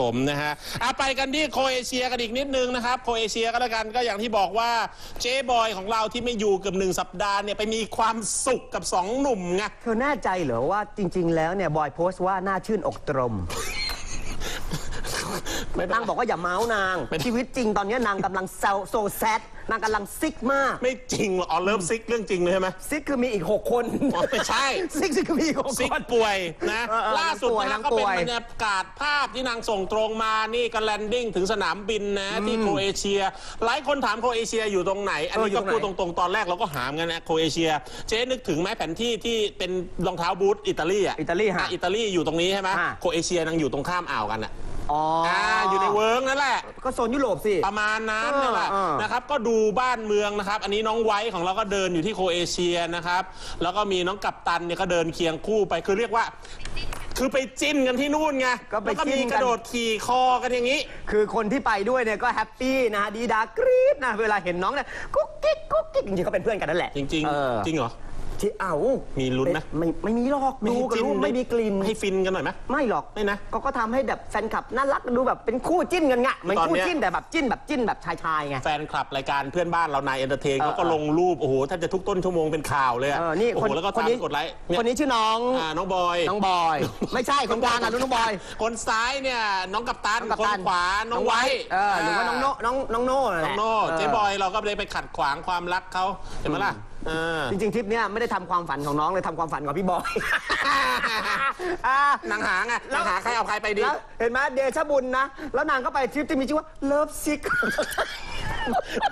ผมนะฮะอะไปกันที่โคเอเชียกันอีกนิดนึงนะครับ โคเอเชียก็แล้วกันก็อย่างที่บอกว่าเจ๊บอยของเราที่ไม่อยู่เกือบหนึ่งสัปดาห์เนี่ยไปมีความสุขกับสองหนุ่มไงเธอแน่ใจเหรอว่าจริง ๆ แล้วเนี่ยบอยโพสต์ว่าหน้าชื่นอกตรม ไม่เป็นนางไรบอกว่าอย่าเมาส์นางเป็นชีวิตจริงตอนนี้นางกำลังเซลโซแซดนางกำลังซิกมาก ไม่จริงหรอกอ๋อเลิฟซิกเรื่องจริงเลยใช่ไหม ซิกคือมีอีก 6 คนอ๋อไม่ใช่ ซิกซิกคือมีอีกหกซิกคน ป่วยนะ เออเออล่าสุดนางป่วยนะนางก็เป็นป่วย บรรยากาศภาพที่นางส่งตรงมานี่ก็แลนดิ้งถึงสนามบินนะ ที่โครเอเชีย หลายคนถามโครเอเชียอยู่ตรงไหน อันนี้เอออยู่ก็พูดตตรงไหนรงๆ ตอนแรกเราก็หามกันนะโครเอเชีย เจ๊นึกถึงไหมแผนที่ที่เป็นรองเท้าบูทอิตาลีอะอิตาลีฮะอะอิตาลีอยู่ตรงนี้ใช่ไหมฮะ โครเอเชียนางอยู่ตรงข้ามอ่าวกันอะ อ๋อออ่าอยู่ในเวิร์กนั่นแหละ ก็โซนยุโรปสิ ประมาณนั้นเออนี่แหละเออนะครับ ก็ดูบ้านเมืองนะครับ อันนี้น้องไว้ของเราก็เดินอยู่ที่โครเอเชียนะครับ แล้วก็มีน้องกัปตันเนี่ยก็เดินเคียงคู่ไปคือเรียกว่า คือไปจิ้นกันที่นู่นไงก็ไปแล้วก็จิ้มีนกัน กระโดดขี่คอกันอย่างนี้ คือคนที่ไปด้วยเนี่ยก็แฮปปี้นะฮะดีดากรี๊ดนะเวลาเห็นน้องเนี่ยกุ๊กกิ๊กกุ๊กกิ๊กจริงๆเขาเป็นเพื่อนกันนั่นแหละจริง เออ ๆ จริงเหรอ ที่เอ้ามีมีลุ้นไหมไม่ไม่มีหรอกดูก็รู้ไม่มีกลิ่นให้ฟินกันหน่อยไหมไม่หรอกไม่นะก็ก็ทำให้แบบแฟนคลับน่ารักดูแบบเป็นคู่จิ้นกันไงเหมือนตอนคู่เนี้ยจิ้นแต่แบบจิ้นแบบจิ้นแบบชายชายๆไงแฟนคลับรายการเพื่อนบ้านเรานายเอนเตอร์เทนเออเขาก็ลงรูปโอ้โหแทบจะทุกต้นชั่วโมงเป็นข่าวเลยอะเออนี่โอ้คนโหแล้วก็คนตามนี้กดไลค์เนี่ยคนนี้ชื่อน้องอ่าน้องบอยน้องบอย ไม่ใช่คนกลางอะน้องบอย คนซ้ายเนี่ยน้องกัปตันน้องกัปคนตันขวาน้องไว้เออหรือว่าน้องโน่น้องน้องโน่นั่นแหน้องละโน่ออเจ๊บอยเราก็เลยไปขัดขวางความรักเขาเห็นไหมล่ะ เออ จริงๆทริปเนี้ยไม่ได้ทำความฝันของน้องเลยทำความฝันของพี่บอย อะนางหาไงนางหาใครเอาใครไปดี แล้วเห็นไหมเดชะบุญนะ แล้วนางก็ไปทริปที่มีชื่อว่าเลิฟซิก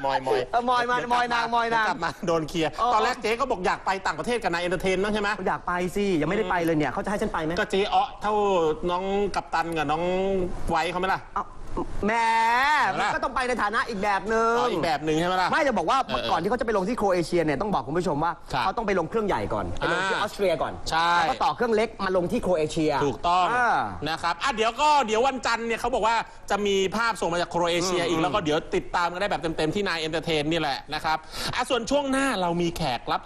มอยมอยเออมอยมาเดี๋วมอยนางมอยนางเดี๋วกลับมาโดนเคลียร์เออ ตอนแรกเจ๊ก็บอกอยากไปต่างประเทศกับนายเอนเตอร์เทนบ้างใช่ไหมอยากไปสิยังไม่ได้ไปเลยเนี่ยเขาจะให้ฉันไปไหมก็เจ๊อ้อเท่าน้องกัปตันกับน้องไว้เขาไหมล่ะ เอ้า แหมเอาล่ะก็ต้องไปในฐานะอีกแบบหนึ่ง อ๋ออีกแบบหนึ่งใช่ไหมล่ะ ไม่จะบอกว่าเออเออก่อนที่เขาจะไปลงที่โครเอเชียเนี่ยต้องบอกคุณผู้ชมว่าครับเขาต้องไปลงเครื่องใหญ่ก่อนไปลงที่ออ่าอสเตรียก่อนใช่ แล้วก็ต่อเครื่องเล็กมาลงที่โครเอเชียถูกต้องอ่านะครับอะเดี๋ยวก็เดี๋ยววันจันทร์เนี่ยเขาบอกว่าจะมีภาพส่งมาจากโครเอเชียอีกแล้วก็เดี๋ยวติดตามกันได้แบบเต็มๆที่นายเอนเตอร์เทนนี่แหละนะครับอะส่วนช่วงหน้าเรามีแขกรับ